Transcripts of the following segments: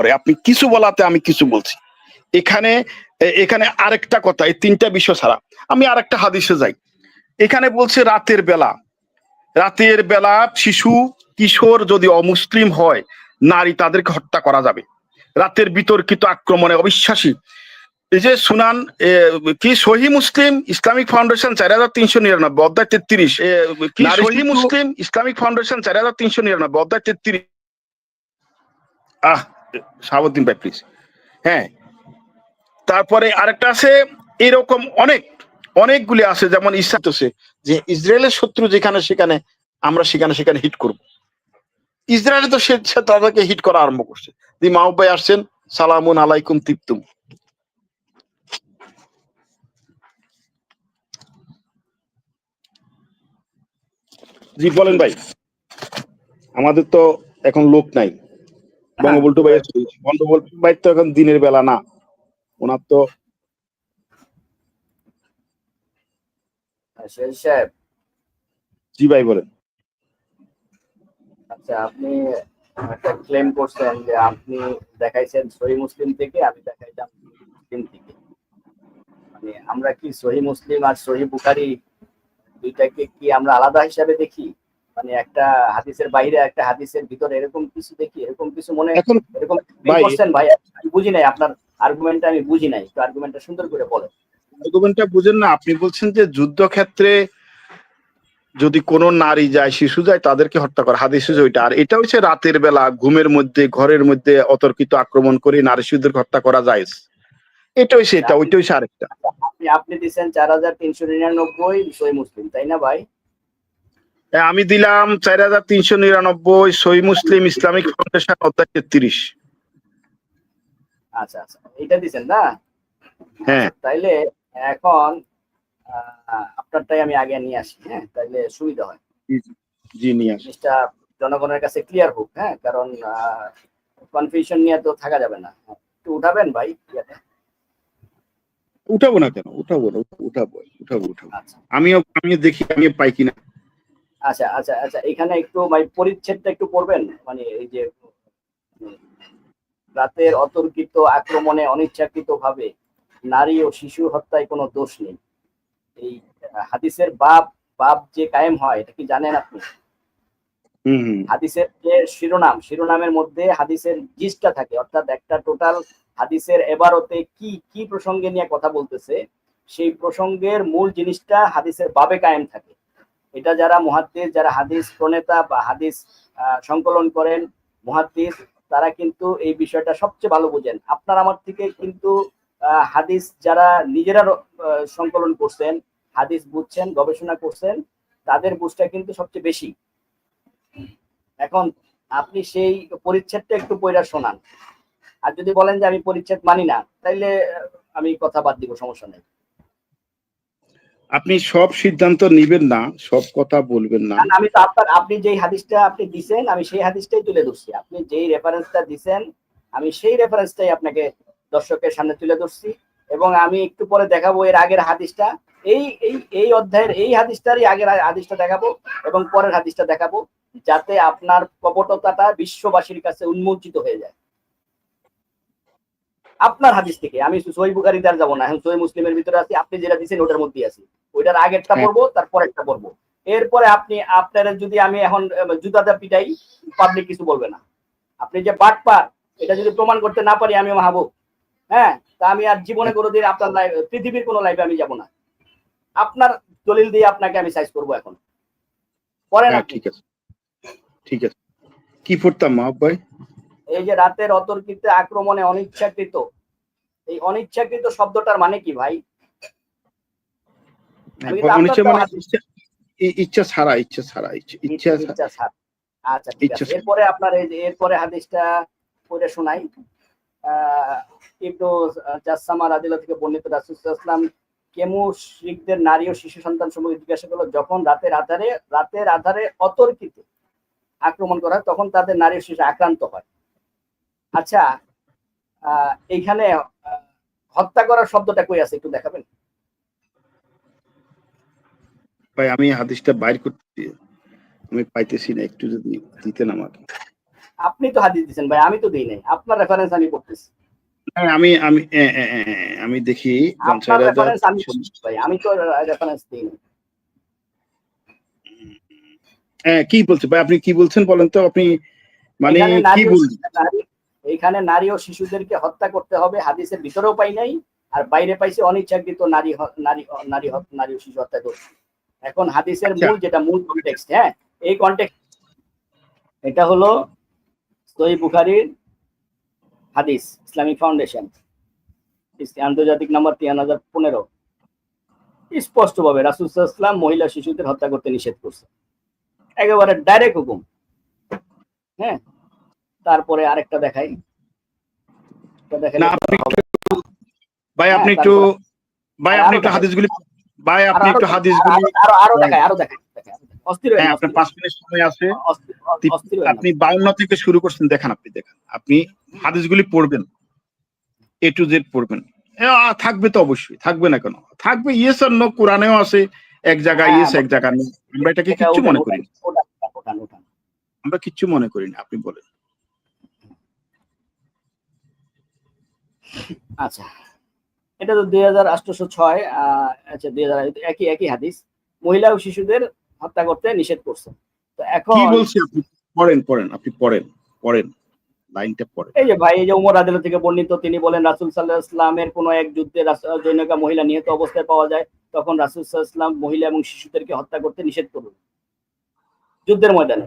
করে আপনি কিছু বলাতে আমি কিছু বলছি। এখানে এখানে আরেকটা কথা এই তিনটা বিষয় ছাড়া। আমি আরেকটা হাদিসে যাই। এখানে বলছে রাতের বেলা। রাতের বেলা শিশু কিশোর যদি অমুসলিম হয় নারী তাদেরকে হত্যা করা যাবে। রাতের বিতর্কিত আক্রমণে অবিশ্বাসী। এই যে সুনান কি সহি মুসলিম? ইসলামিক ফাউন্ডেশন চার হাজার তিনশো নিরানব্বই অধ্যায় তেত্রিশ। কি সহি মুসলিম? ইসলামিক ফাউন্ডেশন চার হাজার তিনশো নিরানব্বই অধ্যায় তেত্রিশ। আহ শাহাবুদ্দিন ভাই প্লিজ হ্যাঁ। তারপরে আরেকটা আছে, এরকম অনেক, অনেকগুলি আছে, যেমন আছে, যে ইসরায়েলের শত্রু যেখানে সেখানে, আমরা সেখানে সেখানে হিট করব। ইসরায়েলে তো সে তাদেরকে হিট করা আরম্ভ করছে। দি মাহবুব ভাই আসছেন, সালামুন আলাইকুম তিপ্তুম। জি, বলেন ভাই। আমাদের তো এখন লোক নাই। বঙ্গবন্ধু ভাই বঙ্গবন্ধু ভাই তো এখন দিনের বেলা না। ওনার তো সাহেব। জি ভাই বলেন। আচ্ছা আপনি একটা ক্লেম করছেন যে আপনি দেখাইছেন সহি মুসলিম থেকে আমি দেখাইলাম মুসলিম থেকে। মানে আমরা কি সহি মুসলিম আর সহি বুখারি দুইটাকে কি আমরা আলাদা হিসাবে দেখি? মানে একটা হাদিসের বাইরে একটা হাদিসের ভিতরে এরকম কিছু দেখি এরকম কিছু মনে এরকম ভাই- আমি বুঝি নাই আপনার আর্গুমেন্টটা আমি বুঝি নাই তো আর্গুমেন্টটা সুন্দর করে বলেন। আর্গুমেন্টটা বুঝেন না আপনি বলছেন যে যুদ্ধক্ষেত্রে যদি কোনো নারী যায় শিশু যায় তাদেরকে হত্যা করে হাদিস ওইটা। আর এটা হচ্ছে রাতের বেলা ঘুমের মধ্যে ঘরের মধ্যে অতর্কিত আক্রমণ করে নারী শিশুদের হত্যা করা যায়। এটা হচ্ছে এটা ওইটা হচ্ছে আরেকটা। আপনি আপনি দিচ্ছেন চার হাজার তিনশো নিরানব্বই মুসলিম তাই না ভাই? আমি দিলাম চার হাজার তিনশো নিরানব্বই সই মুসলিম ইসলামিক ফাউন্ডেশন অধ্যায় তেত্রিশ। আচ্ছা আচ্ছা এটা দিছেন না? হ্যাঁ। তাইলে এখন আপনারটাই আমি আগে নিয়ে আসি হ্যাঁ তাইলে সুবিধা হয়। জি নিয়ে আসুন জিনিসটা জনগণের কাছে ক্লিয়ার হোক হ্যাঁ কারণ কনফিউশন নিয়ে তো থাকা যাবে না। একটু উঠাবেন ভাই ইয়াটা। উঠাবো না কেন? উঠাবো না উঠাবো উঠাবো উঠাবো। আচ্ছা। আমিও আমিও দেখি আমি পাই কিনা। আচ্ছা আচ্ছা আচ্ছা এখানে একটু মানে পরিচ্ছেদটা একটু পড়বেন? মানে এই যে রাতের অতর্কিত আক্রমণে অনিচ্ছাকৃত ভাবে নারী ও শিশু হত্যায় কোনো দোষ নেই। এই হাদিসের বাপ বাপ যে কায়েম হয় এটা কি জানেন আপনি? হাদিসের যে শিরোনাম শিরোনামের মধ্যে হাদিসের জিসটা থাকে অর্থাৎ একটা টোটাল হাদিসের এবারতে কি কি প্রসঙ্গে নিয়ে কথা বলতেছে সেই প্রসঙ্গের মূল জিনিসটা হাদিসের বাবে কায়েম থাকে। এটা যারা মুহাদ্দিস, যারা হাদিস প্রণেতা বা হাদিস সংকলন করেন মুহাদ্দিস, তারা কিন্তু এই বিষয়টা সবচেয়ে ভালো বোঝেন। আপনার আমার থেকে কিন্তু হাদিস যারা নিজেরা সংকলন করছেন, হাদিস বুঝছেন, গবেষণা করছেন, তাদের বুঝটা কিন্তু সবচেয়ে বেশি। এখন আপনি সেই পরিচ্ছেদটা একটু পয়রা শোনান। আর যদি বলেন যে আমি পরিচ্ছেদ মানি না, তাইলে আমি কথা বাদ দিব, সমস্যা নেই। আপনি সব সিদ্ধান্ত নিবেন না, সব কথা বলবেন না। আমি তো আপনার, আপনি যেই হাদিসটা আপনি দিছেন, আমি সেই হাদিসটাই তুলে ধরছি। আপনি যেই রেফারেন্সটা দিছেন, আমি সেই রেফারেন্সটাই আপনাকে দর্শকের সামনে তুলে ধরছি। এবং আমি একটু পরে দেখাবো এর আগের হাদিসটা। এই এই এই অধ্যায়ের, এই হাদিসটারই আগের হাদিসটা দেখাবো এবং পরের হাদিসটা দেখাবো, যাতে আপনার কপটতাটা বিশ্ববাসীর কাছে উন্মোচিত হয়ে যায়। আপনার হাদিস থেকে। আমি সই বুখারিতে আর যাব না। এখন সই মুসলিমের ভিতরে আছি আপনি যেটা দিচ্ছেন ওটার মধ্যেই আছি। ওইটার আগেরটা হ্যাঁ। পড়ব তারপর একটা পড়ব। এরপরে আপনি আপনার যদি আমি এখন জুতাটা পিটাই পাবলিক কিছু বলবে না। আপনি যে পাট পার এটা যদি প্রমাণ করতে না পারি আমি মাহবুব। হ্যাঁ? তা আমি আর জীবনে কোনো দিন আপনার লাইফ পৃথিবীর কোনো লাইফে আমি যাব না। আপনার দলিল দিয়ে আপনাকে আমি সাইজ করব এখন। পরে না ঠিক আছে। ঠিক আছে। কি পড়তাম মা ভাই? এই যে রাতের অতর্কিত আক্রমণে অনিচ্ছাকৃত এই অনিচ্ছাকৃত শব্দটার মানে কি ভাই? মানে ইচ্ছা ছাড়া ইচ্ছা ছাড়া ইচ্ছা। আচ্ছা ঠিক আছে। এরপরে আপনার এই এরপরে হাদিসটা পড়ে শোনাই। ইবনু জাসামা থেকে বর্ণিত রাসূলুল্লাহ কেমু শিখদের নারী ও শিশু সন্তান সম্পর্কে জিজ্ঞাসা করল যখন রাতের আধারে রাতের আধারে অতর্কিত আক্রমণ করা হয় তখন তাদের নারী ও শিশু আক্রান্ত হয়। আচ্ছা এইখানে হত্যা করার শব্দটা কই আছে একটু দেখাবেন? ভাই আমি হাদিসটা বাইর করতে আমি পাইতেছি না একটু যদি দিতেন আমাকে। আপনি তো হাদিস দিচ্ছেন ভাই আমি তো দিই নাই। আপনার রেফারেন্স আমি করতেছি হ্যাঁ, আমি আমি আমি দেখি ভাই আমি তো রেফারেন্স দিই নাই। হ্যাঁ, কি বলছে? ভাই আপনি কি বলছেন বলেন তো? আপনি মানে কি বলছেন? এখানে নারী ও শিশুদেরকে হত্যা করতে হবে হাদিসের ভিতরেও পাই নাই আর বাইরে পাইছে অনিচ্ছাকৃত নারী নারী নারী নারী ও শিশু হত্যা করছে। এখন হাদিসের আচ্ছা। মূল যেটা মূল কনটেক্সট হ্যাঁ এই কনটেক্সট এটা হলো সহি বুখারীর হাদিস ইসলামিক ফাউন্ডেশন আন্তর্জাতিক নাম্বার তিন হাজার পনেরো। স্পষ্টভাবে রাসুলাম মহিলা শিশুদের হত্যা করতে নিষেধ করছে। একেবারে ডাইরেক্ট হুকুম। হ্যাঁ তারপরে আরেকটা দেখাই। না আপনি। একটু ভাই হ্যাঁ, আপনি একটু ভাই আপনি একটু হাদিসগুলি ভাই আপনি একটু হাদিসগুলি আরো- আরও দেখাই আরও দেখাই। অস্থির হ্যাঁ আপনার পাঁচ মিনিট সময় আছে। অস্থির- অস্থির না। আপনি বাউন্ন থেকে শুরু করছেন দেখান আপনি দেখান। আপনি হাদিসগুলি পড়বেন। এ টু জেড পড়বেন। থাকবে তো অবশ্যই থাকবে না কেন? থাকবে ইয়েস আর নো কোরআনেও আছে। এক জায়গায় ইয়েস এক জায়গায়। আমরা এটাকে এটা কিচ্ছু মনে করি। আমরা কিচ্ছু মনে করি না আপনি বলেন। আচ্ছা। এটা তো দুই হাজার আটশোশো ছয় আচ্ছা দুই হাজার একই একই হাদিস। মহিলা ও শিশুদের হত্যা করতে নিষেধ করছে। তো এখন কি বলছি আপনি? পড়েন পড়েন আপনি পড়েন পড়েন লাইনটা পড়েন। এই যে ভাই এই যে উমর আদিল থেকে বর্ণিত তিনি বলেন রাসুল সাল্লাহ ইসলামের কোন এক যুদ্ধে জনৈকা মহিলা নিহত অবস্থায় পাওয়া যায় তখন রাসুল সাল্লাহ ইসলাম মহিলা এবং শিশুদেরকে হত্যা করতে নিষেধ করুন যুদ্ধের ময়দানে।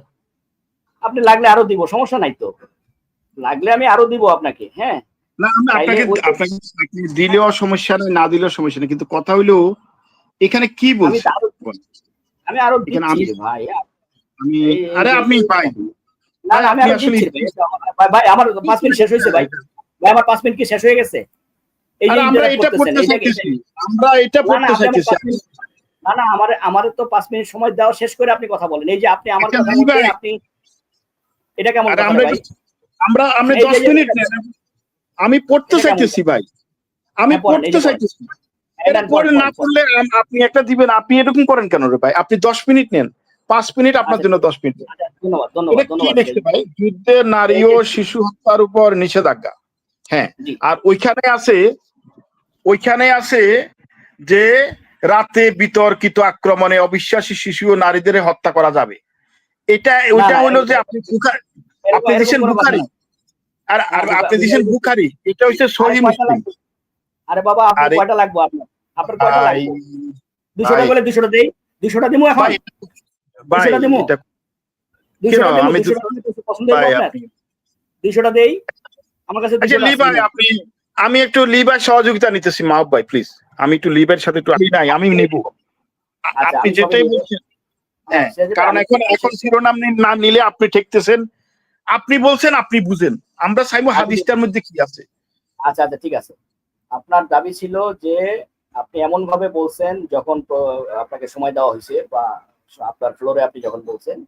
আপনি লাগলে আরও দিব সমস্যা নাই তো। লাগলে আমি আরও দিব আপনাকে হ্যাঁ? না আমি আপনাকে আপনাকে দিলেও সমস্যা নেই না দিলেও সমস্যা নেই কিন্তু কথা হইল এখানে কি বলছি? আমি আরও আমি- ভাই। আমি আরে আপনি ভাই না আমি আরও ভাই। আমার পাঁচ মিনিট শেষ হয়েছে ভাই। ভাই আমার পাঁচ মিনিট কি শেষ হয়ে গেছে? এই যে আমরা এটা পড়তে চাইতেছি। আমরা এটা পড়তে মিনিট- না না আমার আমার তো পাঁচ মিনিট সময় দেওয়া শেষ করে আপনি কথা বলেন। এই যে আপনি আমার আচ্ছা, কথা আপনি এটা কেমন আমরা আমরা আমরা এই যে- দশ এই যে- মিনিট নেন। আমি পড়তে চাইতেছি ভাই। আমি হ্যাঁ, পড়তে চাইতেছি। এটা এটা পড়ে না পড়লে আপনি একটা দিবেন আপনি এরকম করেন কেন রে ভাই? আপনি দশ মিনিট নেন পাঁচ মিনিট আপনার আচ্ছা। জন্য দশ মিনিট। আচ্ছা, ধন্যবাদ ধন্যবাদ ধন্যবাদ দেখতে ভাই? যুদ্ধে নারী ও শিশু হত্যার উপর নিষেধাজ্ঞা। হ্যাঁ আর ওইখানে আছে ওইখানে আছে যে রাতে বিতর্কিত আক্রমণে অবিশ্বাসী শিশু ও নারীদের হত্যা করা যাবে। এটা ওইটা হলো যে আপনি আপনি দিচ্ছেন বুখারি। আর আর আপনি বুখা- বুখারি এটা হচ্ছে সহি মুসলিম। আরে বাবা আপনার কয়টা লাগবে আপনার? আপনার কয়টা লাগবে। বলে দেই। দিমু এখন? দিমু? আমি দেই? আমার কাছে আচ্ছা। আপনি আমি একটু লিবার সহযোগিতা নিতেছি মাহব ভাই প্লিজ আমি একটু লিবার সাথে একটু আমি নাই আমি নেব। আচ্ছা, আপনি যেটাই বলছেন হ্যাঁ কারণ এখন এখন শিরোনাম না নিলে আপনি ঠেকতেছেন। আপনি বলছেন আপনি বুঝেন। আমরা চাইব আমি- হাদিসটার মধ্যে কি আছে। আচ্ছা আচ্ছা ঠিক আছে। আপনার দাবি ছিল যে আপনি এমন ভাবে বলছেন যখন আপনাকে সময় দেওয়া হয়েছে বা আপনার ফ্লোরে আপনি যখন বলছেন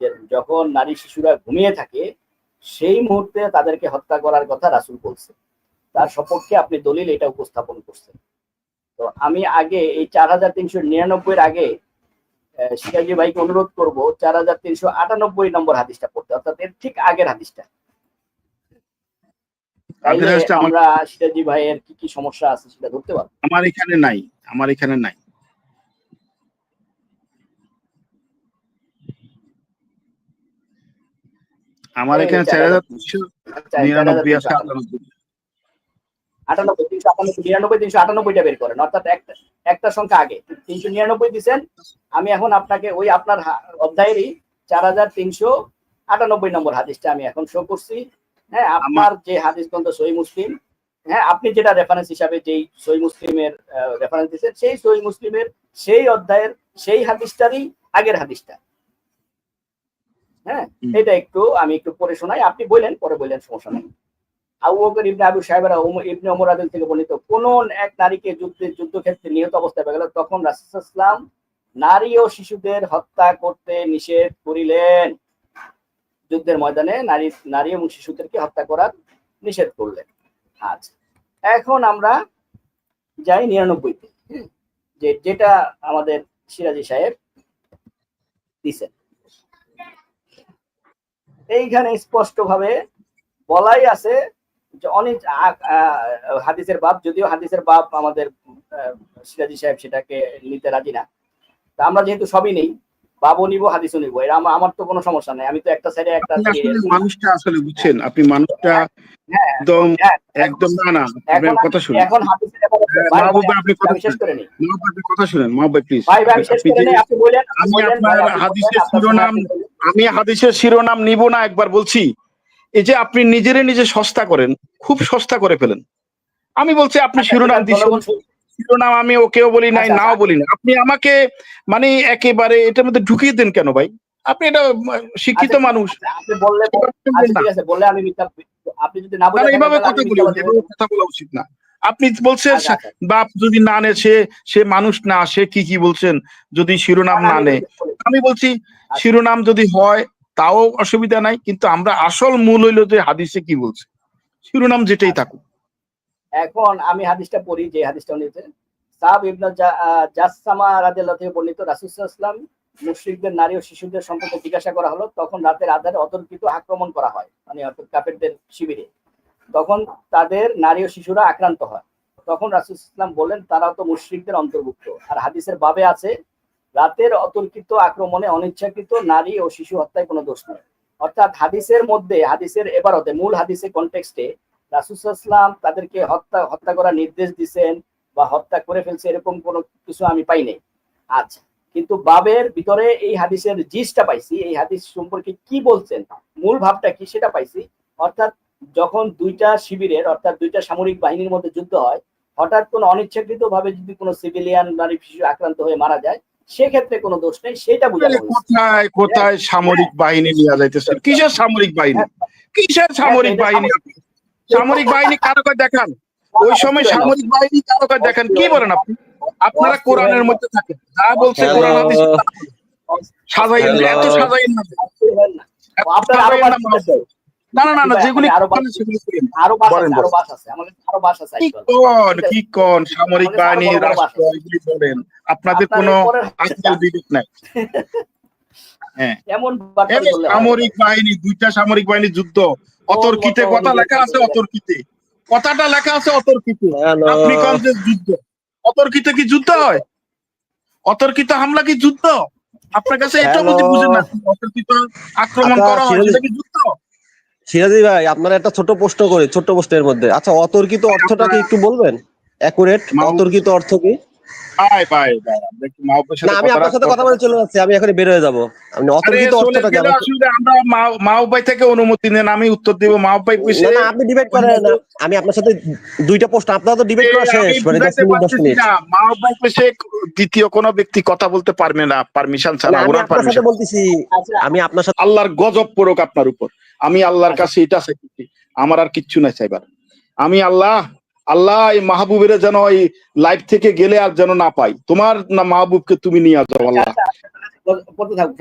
যে যখন নারী শিশুরা ঘুমিয়ে থাকে সেই মুহূর্তে তাদেরকে হত্যা করার কথা রাসুল বলছে। তার সপক্ষে আপনি দলিল এটা উপস্থাপন করছেন। তো আমি আগে এই চার হাজার তিনশো নিরানব্বই এর আগে সিরাজি ভাইকে অনুরোধ করব চার হাজার তিনশো আটানব্বই নম্বর হাদিসটা পড়তে অর্থাৎ এর ঠিক আগের হাদিসটা। আমার সিরাজি ভাইয়ের কি কি সমস্যা আছে সেটা ধরতে পারব? আমার এখানে নাই আমার এখানে নাই। আমার এখানে চার হাজার আচ্ছা, নিরানব্বই আছে আটানব্বই। আটানব্বই তিনশো আটানব্বই নিরানব্বই তিনশো আটানব্বইটা বের করেন অর্থাৎ একটা একটা সংখ্যা আগে। তিনশো নিরানব্বই দিচ্ছেন আমি এখন আপনাকে ওই আপনার অধ্যায়েরই চার হাজার তিনশো আটানব্বই নম্বর হাদিসটা আমি এখন শো করছি। হ্যাঁ আপনার যে হাদিস গ্রন্থ সহি মুসলিম হ্যাঁ আপনি যেটা রেফারেন্স হিসাবে যেই সহি মুসলিমের রেফারেন্স দিচ্ছেন সেই সহি মুসলিমের সেই অধ্যায়ের সেই হাদিসটারই আগের হাদিসটা। হ্যাঁ। এটা একটু আমি একটু পরে শোনাই। আপনি বললেন পরে বললেন সমস্যা নাই। আবু বকর ইবনে আবু সাহেবেরা ইবনে ওমর আদিল থেকে বর্ণিত কোন এক নারীকে যুদ্ধে, যুদ্ধক্ষেত্রে নিহত অবস্থায় পাওয়া গেল। তখন রাসূলুল্লাহ নারী ও শিশুদের হত্যা করতে নিষেধ করিলেন। যুদ্ধের ময়দানে নারী নারী এবং শিশুদেরকে হত্যা করার নিষেধ করলেন। আচ্ছা এখন আমরা যাই নিরানব্বইতে যে যেটা আমাদের সিরাজি সাহেব দিছেন। এইখানে স্পষ্ট ভাবে বলাই আছে যে অনেক হাদিসের বাপ যদিও হাদিসের বাপ আমাদের সিরাজি সাহেব সেটাকে নিতে রাজি না। তা আমরা যেহেতু সবই নেই বাবু নিব হাদিসও নিব এরা আমার আমার তো কোনো সমস্যা নাই আমি তো একটা সাইডে একটা মানুষটা আসলে বুঝছেন আপনি মানুষটা হ্যাঁ, একদম হ্যাঁ, একদম না না কথা শুনুন। এখন হাদিসের হ্যাঁ, মাহবুব আপনি কথা শেষ করে মাহবুব আপনি কথা শুনেন মাহবুব প্লিজ ভাই ভাই শেষ করে আপনি আপনি আমি আপনার হাদিসের শিরোনাম আমি হাদিসের শিরোনাম নিব না একবার বলছি। এই যে আপনি নিজেরে নিজে সস্তা করেন খুব সস্তা করে ফেলেন। আমি বলছি আপনি আচ্ছা, শিরোনাম দিচ্ছেন। শিরোনাম আমি ওকেও বলি নাই আচ্ছা, নাও আচ্ছা। বলি না আপনি আমাকে মানে একেবারে এটার মধ্যে ঢুকিয়ে দেন কেন ভাই? আপনি এটা শিক্ষিত মানুষ। আপনি বললে ঠিক আছে বললে আমি আপনি যদি না না, বলে না, থাকেন, এইভাবে কথা বলি কথা বলা উচিত না। আপনি বলছেন। বাপ যদি না নে সে সে মানুষ না সে কি কি বলছেন? যদি শিরোনাম না নেয় আমি বলছি শিরোনাম যদি হয় তাও অসুবিধা নাই, কিন্তু আমরা আসল মূল হইল যে হাদিসে কি বলছে। শিরোনাম যেটাই থাকুক। এখন আমি হাদিসটা পড়ি, যে হাদিসটা নিয়েছে সাহাব ইবনে জাসসামা রাদিয়াল্লাহু থেকে বর্ণিত রাসূল সাল্লাল্লাহু আলাইহি মুশরিকদের নারী ও শিশুদের সম্পর্কে জিজ্ঞাসা করা হলো, তখন রাতের আধারে অতর্কিত আক্রমণ করা হয় মানে অর্থাৎ কাফেরদের শিবিরে। তখন তাদের নারী ও শিশুরা আক্রান্ত হয়। তখন রাসূল ইসলাম বলেন তারা তো মুশরিকদের অন্তর্ভুক্ত। আর হাদিসের বাবে আছে রাতের অতর্কিত আক্রমণে অনিচ্ছাকৃত নারী ও শিশু হত্যায় কোনো দোষ নেই। অর্থাৎ হাদিসের মধ্যে, হাদিসের এবারতে, মূল হাদিসের কনটেক্সটে রাসুসাল্লাম তাদেরকে হত্যা হত্যা করার নির্দেশ দিছেন বা হত্যা করে ফেলছে এরকম কোনো কিছু আমি পাই নাই। আচ্ছা কিন্তু বাবের ভিতরে এই হাদিসের জিসটা পাইছি, এই হাদিস সম্পর্কে কি বলছেন, মূল ভাবটা কি সেটা পাইছি। অর্থাৎ যখন দুইটা শিবিরের, অর্থাৎ দুইটা সামরিক বাহিনীর মধ্যে যুদ্ধ হয়, হঠাৎ কোনো অনিচ্ছাকৃত ভাবে যদি কোনো সিভিলিয়ান নারী, শিশু আক্রান্ত হয়ে মারা যায় সেক্ষেত্রে কোনো দোষ নেই সেটা বোঝানো হয়েছে। কোথায় কোথায় সামরিক বাহিনী নিয়ে যাইতেছে কিসের সামরিক বাহিনী? কিসের সামরিক বাহিনী আপনি? সামরিক বাহিনী কারও দেখান। ওই সময় সামরিক বাহিনী কারও দেখান। কি বলেন আপনি? আপনারা কোরআনের মধ্যে থাকেন। যা বলছে কোরআন হাদিস সাজাইন এত সাজাইন না। না না না যেগুলি আরও বাস-। আরও বাস আছে আরও বাস। আছে আমাদের আরও বাস আছে কি কোন কি কোন সামরিক বাহিনী রাষ্ট্র এগুলি বলেন আপনাদের কোনো আজকাল বিবেক নাই। হ্যাঁ। সামরিক বাহিনী দুইটা সামরিক বাহিনী যুদ্ধ অতর্কিতে কথা লেখা আছে অতর্কিতে। কথাটা লেখা আছে অতর্কিতে। আপনি কোন যে যুদ্ধ। অতর্কিত কি যুদ্ধ হয়? অতর্কিত হামলা কি যুদ্ধ? আপনার কাছে এটা. বুঝি বুঝেন না অতর্কিত আক্রমণ আচ্ছা, করা হয় সেটা কি যুদ্ধ? সিরাজি ভাই আপনার একটা ছোট প্রশ্ন করি ছোট প্রশ্নের মধ্যে। আচ্ছা অতর্কিত অর্থটা কি একটু বলবেন? অ্যাকুরেট অতর্কিত অর্থ কি? ভাই ভাই ভাই আমরা একটু মাহবুবের সাথে আমি আপনার সাথে কথা বলে চলে যাচ্ছি আমি এখন বের হয়ে যাব। আপনি অতর্কিত অর্থটা কি আসলে আমরা মা- মাহবুব ভাই থেকে অনুমতি নেন আমি উত্তর দেব মাহবুব ভাই কইছে না না আপনি ডিবেট করেন না। আমি আপনার সাথে দুইটা প্রশ্ন আপনার তো ডিবেট করা এই শেষ মানে মিনিট না মাহবুব ভাই কইছে দ্বিতীয় কোনো ব্যক্তি কথা বলতে পারবে না পারমিশন ছাড়া পারমিশন বলতেছি আমি আপনার সাথে আল্লাহর গজব পড়ুক আপনার উপর। আমি আল্লাহর কাছে এটা চাইছি আমার আর কিচ্ছু নাই চাইবার আমি আল্লাহ আল্লাহ এই মাহবুবের যেন এই লাইফ থেকে গেলে আর যেন না পাই তোমার না মাহবুবকে তুমি নিয়ে যাও, আল্লাহ। বলতে থাকুন